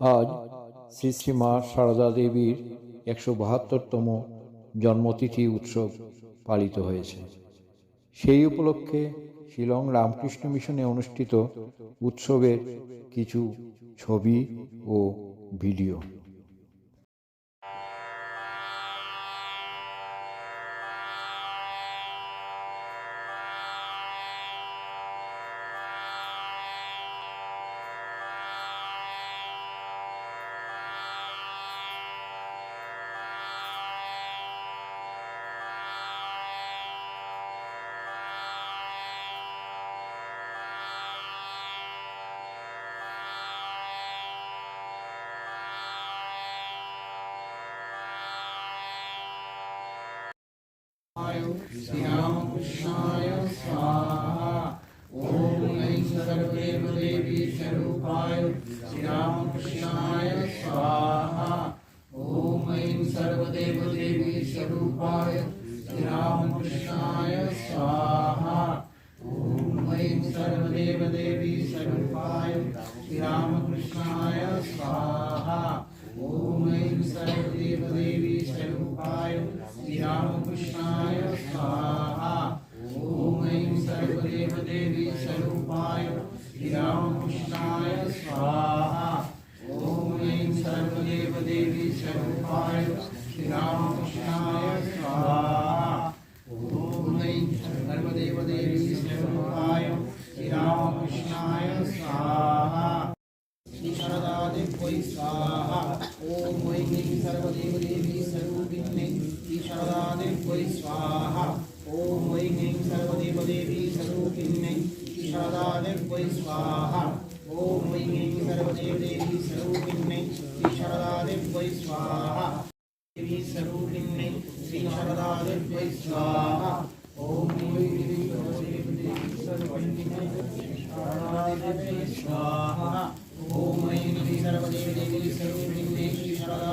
আজ শ্রী শ্রী মা সারদা দেবীর একশো বাহাত্তরতম জন্মতিথি উৎসব পালিত হয়েছে। সেই উপলক্ষে শিলং রামকৃষ্ণ মিশনে অনুষ্ঠিত উৎসবের কিছু ছবি ও ভিডিও। श्रीरामकृष्णाय स्वाहा। ॐ ऐं श्रीरामकृष्णाय स्वाहा। ॐ ऐं श्रीरामकृष्णाय स्वाहा। ॐ स्वरूपाय। श्रीरामकृष्णाय स्वाहा। ॐ ऐं सर्वदेवदेवी श्रीरामकृष्णाय स्वाहा ॐ ऐं सर्वदेवदेवी स्वरूपाय श्रीरामकृष्णाय स्वाहा ॐ ऐं सर्वदेवदेवी श्रीरामकृष्णाय स्वाहा श्री स्वाहा ॐ वै ह्रीं सर्वदेवदेवी स्वाहा वै ह्रीं सर्वदेवदेवी स्वरूपिण्यै श्रीशारदादित्यै स्वाहा। ॐ स्वाहा। ओम ऐं सर्वदेवदेवी स्वरूपिण्यै श्रीशारदा